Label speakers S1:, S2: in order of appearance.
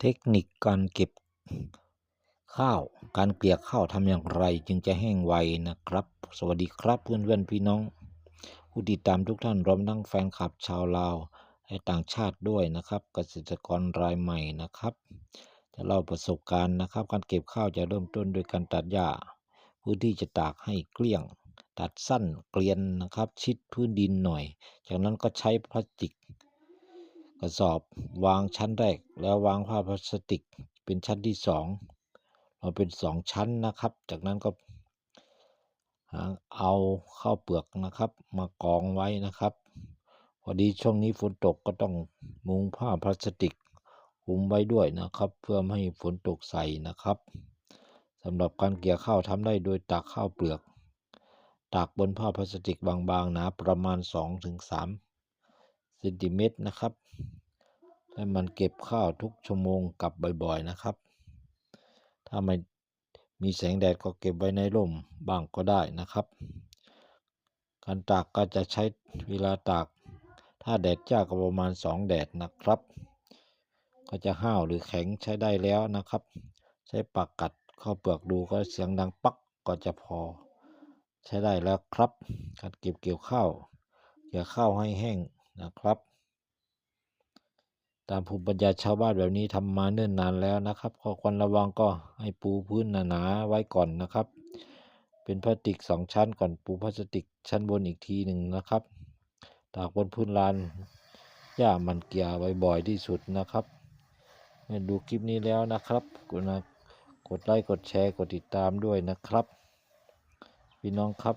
S1: เทคนิคการเก็บข้าว การเกลี่ยข้าวทำอย่างไร จึงจะแห้งไวนะครับ สวัสดีครับเพื่อนเพื่อนๆพี่น้อง ผู้ติดตามทุกท่านรวมทั้งแฟนคลับชาวลาวและต่างชาติด้วยนะครับ เกษตรกรรายใหม่นะครับ จะเล่าประสบการณ์นะครับ การเก็บข้าวจะเริ่มต้นโดยการตัดหญ้าพื่อที่จะตากให้เกลี้ยง ตัดสั้นเกลียนนะครับ ชิดพื้นดินหน่อย จากนั้นก็ใช้พลาสติก กระสอบวางชั้นแรก แล้ววางผ้าพลาสติกเป็นชั้นที่สองเราเป็นสองชั้นนะครับ จากนั้นก็เอาข้าวเปลือกนะครับ มากองไว้นะครับ พอดีช่วงนี้ฝนตกก็ต้องมุงผ้าพลาสติกคลุมไว้ด้วยนะครับ เพื่อไม่ให้ฝนตกใส่นะครับสำหรับการเกี่ยวข้าวทำได้โดยตากข้าวเปลือก ตากบนผ้าพลาสติกบางๆหนาประมาณ 2-3เซนติเมตรนะครับ ให้มันเก็บข้าวทุกชั่วโมงกลับบ่อยๆนะครับ ถ้าไม่มีแสงแดดก็เก็บไว้ในร่มบ้างก็ได้นะครับ การตากก็จะใช้เวลาตาก ถ้าแดดจ้าก็ประมาณ 2 แดดนะครับ ก็จะห้าวหรือแข็งใช้ได้แล้วนะครับ ใช้ปากกัดข้าวเปลือกดูก็เสียงดังปักก็จะพอ ใช้ได้แล้วครับ การเก็บเกี่ยวข้าวเกี่ยวข้าวให้แห้ง นะครับ ตามภูมิปัญญาชาวบ้านแบบนี้ทำมาเนิ่นนานแล้วนะครับข้อควรระวังก็ให้ปูพื้นหนาๆไว้ก่อนนะครับ เป็นพลาสติกสองชั้นก่อนปูพลาสติกชั้นบนอีกทีหนึ่งนะครับ ตากบนพื้นลานหญ้ามันเกียวบ่อยที่สุดนะครับดูคลิปนี้แล้วนะครับกดนะกดไลค์กดแชร์กดติดตามด้วยนะครับ พี่น้องครับ